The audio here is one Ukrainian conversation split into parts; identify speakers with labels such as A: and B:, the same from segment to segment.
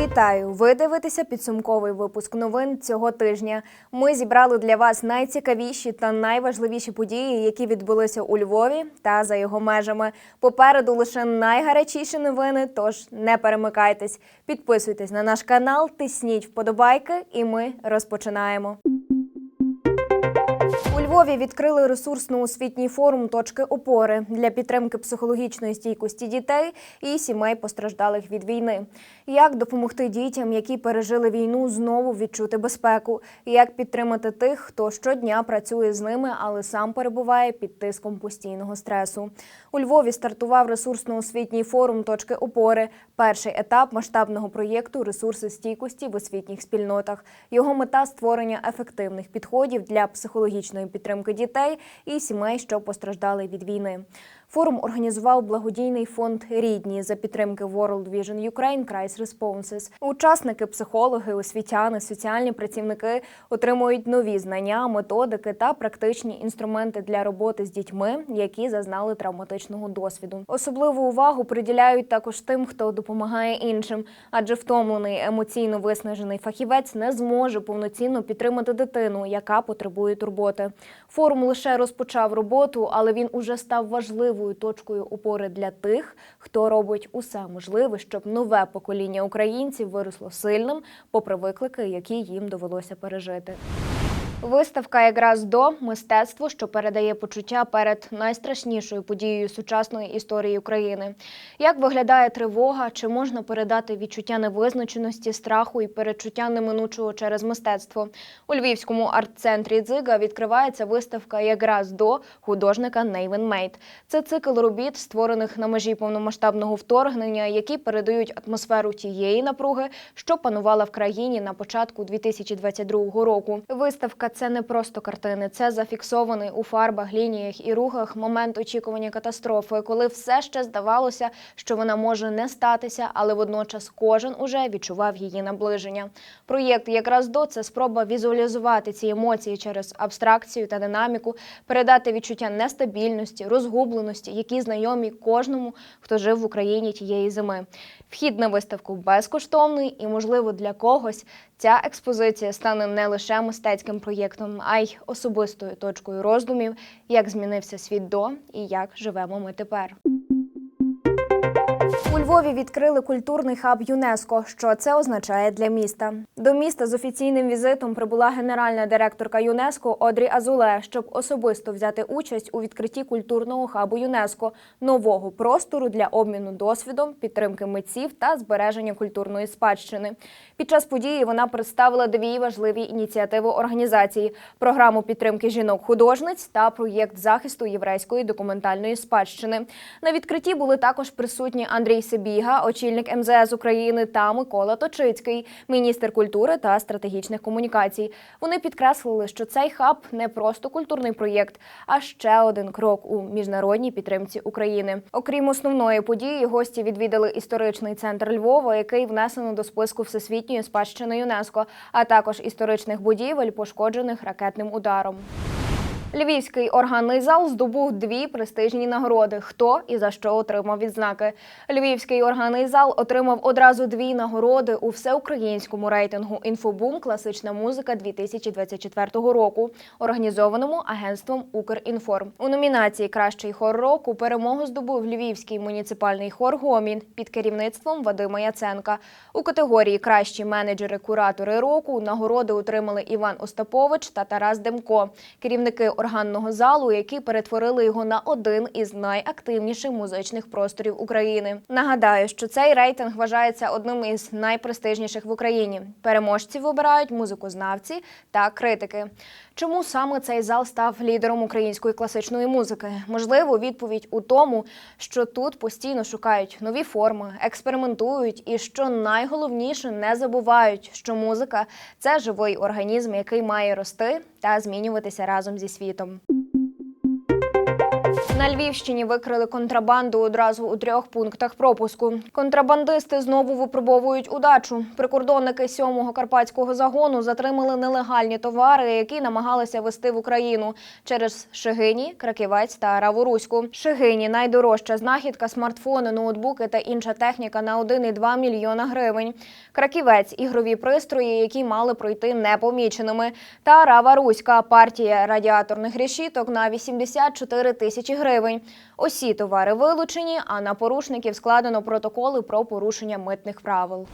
A: Вітаю! Ви дивитеся підсумковий випуск новин цього тижня. Ми зібрали для вас найцікавіші та найважливіші події, які відбулися у Львові та за його межами. Попереду лише найгарячіші новини. Тож не перемикайтесь, підписуйтесь на наш канал, тисніть вподобайки, і ми розпочинаємо. Львові відкрили ресурсно-освітній форум точки опори для підтримки психологічної стійкості дітей і сімей постраждалих від війни. Як допомогти дітям, які пережили війну, знову відчути безпеку? Як підтримати тих, хто щодня працює з ними, але сам перебуває під тиском постійного стресу? У Львові стартував ресурсно-освітній форум точки опори. Перший етап масштабного проєкту Ресурси стійкості в освітніх спільнотах. Його мета створення ефективних підходів для психологічної підтримки дітей і сімей, що постраждали від війни. Форум організував благодійний фонд Рідні за підтримки World Vision Ukraine Crisis Responses. Учасники, психологи, освітяни, соціальні працівники отримують нові знання, методики та практичні інструменти для роботи з дітьми, які зазнали травматичного досвіду. Особливу увагу приділяють також тим, хто допомагає іншим, адже втомлений емоційно виснажений фахівець не зможе повноцінно підтримати дитину, яка потребує турботи. Форум лише розпочав роботу, але він уже став важливою точкою опори для тих, хто робить усе можливе, щоб нове покоління українців виросло сильним, попри виклики, які їм довелося пережити. Виставка якраз до мистецтво, що передає почуття перед найстрашнішою подією сучасної історії України. Як виглядає тривога, чи можна передати відчуття невизначеності, страху і перечуття неминучого через мистецтво? У Львівському арт-центрі Дзига відкривається виставка якраз до художника Нейвен Мейт. Це цикл робіт, створених на межі повномасштабного вторгнення, які передають атмосферу тієї напруги, що панувала в країні на початку 2022 року. Виставка це не просто картини, це зафіксований у фарбах, лініях і рухах момент очікування катастрофи, коли все ще здавалося, що вона може не статися, але водночас кожен уже відчував її наближення. Проєкт якраз до це спроба візуалізувати ці емоції через абстракцію та динаміку, передати відчуття нестабільності, розгубленості, які знайомі кожному, хто жив в Україні тієї зими. Вхід на виставку безкоштовний і, можливо, для когось ця експозиція стане не лише мистецьким проєктом, а й особистою точкою роздумів, як змінився світ до і як живемо ми тепер. Львові відкрили культурний хаб ЮНЕСКО. Що це означає для міста? До міста з офіційним візитом прибула генеральна директорка ЮНЕСКО Одрі Азуле, щоб особисто взяти участь у відкритті культурного хабу ЮНЕСКО, нового простору для обміну досвідом, підтримки митців та збереження культурної спадщини. Під час події вона представила дві важливі ініціативи організації: програму підтримки жінок-художниць та проєкт захисту єврейської документальної спадщини. На відкритті були також присутні Андрій Сибіга, очільник МЗС України, та Микола Точицький, міністр культури та стратегічних комунікацій. Вони підкреслили, що цей хаб не просто культурний проєкт, а ще один крок у міжнародній підтримці України. Окрім основної події, гості відвідали історичний центр Львова, який внесено до списку всесвітньої спадщини ЮНЕСКО, а також історичних будівель, пошкоджених ракетним ударом. Львівський органний зал здобув дві престижні нагороди. Хто і за що отримав відзнаки? Львівський органний зал отримав одразу дві нагороди у всеукраїнському рейтингу Інфобум Класична музика 2024 року, організованому агентством Укрінформ. У номінації Кращий хор року перемогу здобув Львівський муніципальний хор Гомін під керівництвом Вадима Яценка. У категорії Кращі менеджери-куратори року нагороди отримали Іван Остапович та Тарас Демко, керівники органного залу, які перетворили його на один із найактивніших музичних просторів України. Нагадаю, що цей рейтинг вважається одним із найпрестижніших в Україні. Переможців обирають музикознавці та критики. Чому саме цей зал став лідером української класичної музики? Можливо, відповідь у тому, що тут постійно шукають нові форми, експериментують, і що найголовніше не забувають, що музика це живий організм, який має рости та змінюватися разом зі світом. На Львівщині викрили контрабанду одразу у трьох пунктах пропуску. Контрабандисти знову випробовують удачу. Прикордонники сьомого карпатського загону затримали нелегальні товари, які намагалися вести в Україну через Шигині, Краківець та Раворуську. Шигині найдорожча знахідка, смартфони, ноутбуки та інша техніка на 1,2 мільйона гривень. Краківець ігрові пристрої, які мали пройти непоміченими. Та Рава Руська партія радіаторних решіток на 84 тисячі гривень. Усі товари вилучені, а на порушників складено протоколи про порушення митних правил.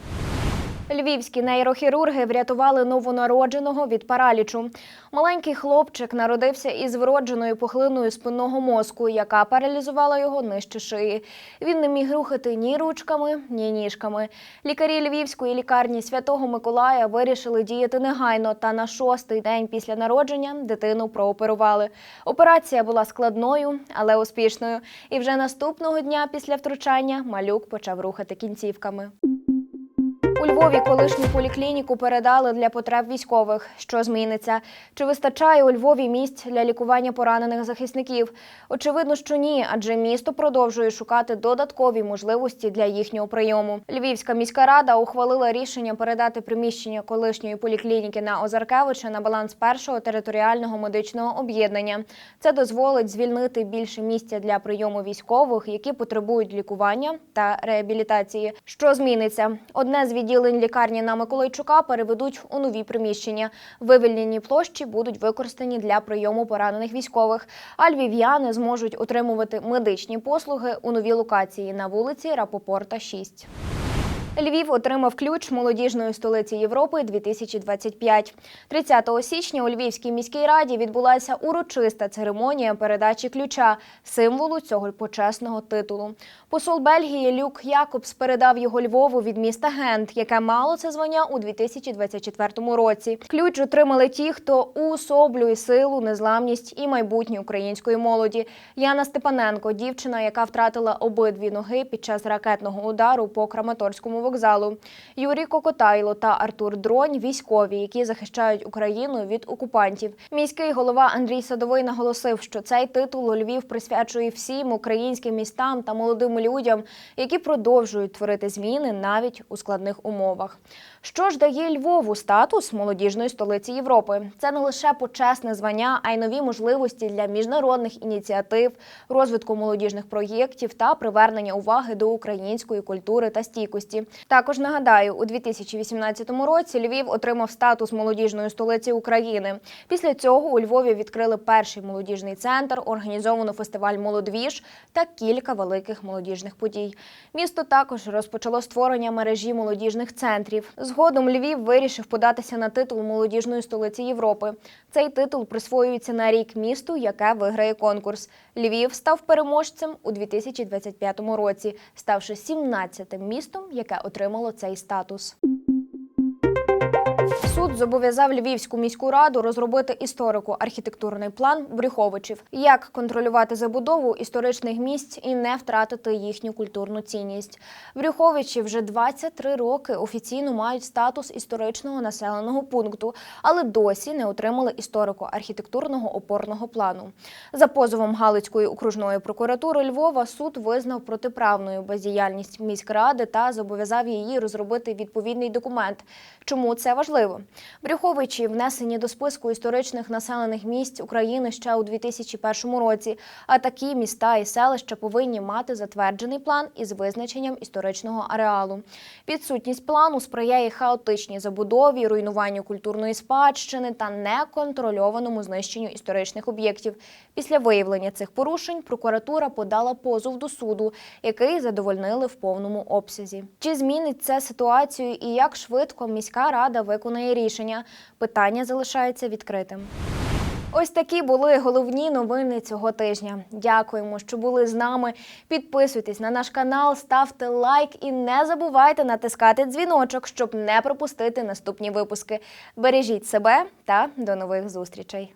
A: Львівські нейрохірурги врятували новонародженого від паралічу. Маленький хлопчик народився із вродженою пухлиною спинного мозку, яка паралізувала його нижче шиї. Він не міг рухати ні ручками, ні ніжками. Лікарі Львівської лікарні Святого Миколая вирішили діяти негайно. Та на шостий день після народження дитину прооперували. Операція була складною, але успішною. І вже наступного дня після втручання малюк почав рухати кінцівками. Львові колишню поліклініку передали для потреб військових. Що зміниться? Чи вистачає у Львові місць для лікування поранених захисників? Очевидно, що ні, адже місто продовжує шукати додаткові можливості для їхнього прийому. Львівська міська рада ухвалила рішення передати приміщення колишньої поліклініки на Озаркевича на баланс першого територіального медичного об'єднання. Це дозволить звільнити більше місця для прийому військових, які потребують лікування та реабілітації. Що зміниться? Одне з відділень лікарні на Миколайчука переведуть у нові приміщення. Вивільнені площі будуть використані для прийому поранених військових. А львів'яни зможуть отримувати медичні послуги у новій локації на вулиці Рапопорта 6. Львів отримав ключ молодіжної столиці Європи 2025. 30 січня у Львівській міській раді відбулася урочиста церемонія передачі ключа, символу цього почесного титулу. Посол Бельгії Люк Якобс передав його Львову від міста Гент, яке мало це звання у 2024 році. Ключ отримали ті, хто уособлює силу, незламність і майбутнє української молоді. Яна Степаненко, дівчина, яка втратила обидві ноги під час ракетного удару по Краматорському вокзалу. Юрій Кокотайло та Артур Дронь військові, які захищають Україну від окупантів. Міський голова Андрій Садовий наголосив, що цей титул Львів присвячує всім українським містам та молодим людям, які продовжують творити зміни навіть у складних умовах. Що ж дає Львову статус молодіжної столиці Європи? Це не лише почесне звання, а й нові можливості для міжнародних ініціатив, розвитку молодіжних проєктів та привернення уваги до української культури та стійкості. Також нагадаю, у 2018 році Львів отримав статус молодіжної столиці України. Після цього у Львові відкрили перший молодіжний центр, організовано фестиваль Молодвіж та кілька великих молодіжних подій. Місто також розпочало створення мережі молодіжних центрів. Згодом Львів вирішив податися на титул молодіжної столиці Європи. Цей титул присвоюється на рік місту, яке виграє конкурс. Львів став переможцем у 2025 році, ставши 17-тим містом, яке отримало цей статус. Суд зобов'язав Львівську міську раду розробити історико-архітектурний план Брюховичів, як контролювати забудову історичних місць і не втратити їхню культурну цінність. Брюховичі вже 23 роки офіційно мають статус історичного населеного пункту, але досі не отримали історико-архітектурного опорного плану. За позовом Галицької окружної прокуратури Львова суд визнав протиправною бездіяльність міськради та зобов'язав її розробити відповідний документ. Чому це важливо? Брюховичі внесені до списку історичних населених місць України ще у 2001 році. А такі міста і селища повинні мати затверджений план із визначенням історичного ареалу. Відсутність плану сприяє хаотичній забудові, руйнуванню культурної спадщини та неконтрольованому знищенню історичних об'єктів. Після виявлення цих порушень прокуратура подала позов до суду, який задовольнили в повному обсязі. Чи змінить це ситуацію і як швидко міська рада виконає рішення? Питання залишається відкритим. Ось такі були головні новини цього тижня. Дякуємо, що були з нами. Підписуйтесь на наш канал, ставте лайк і не забувайте натискати дзвіночок, щоб не пропустити наступні випуски. Бережіть себе та до нових зустрічей.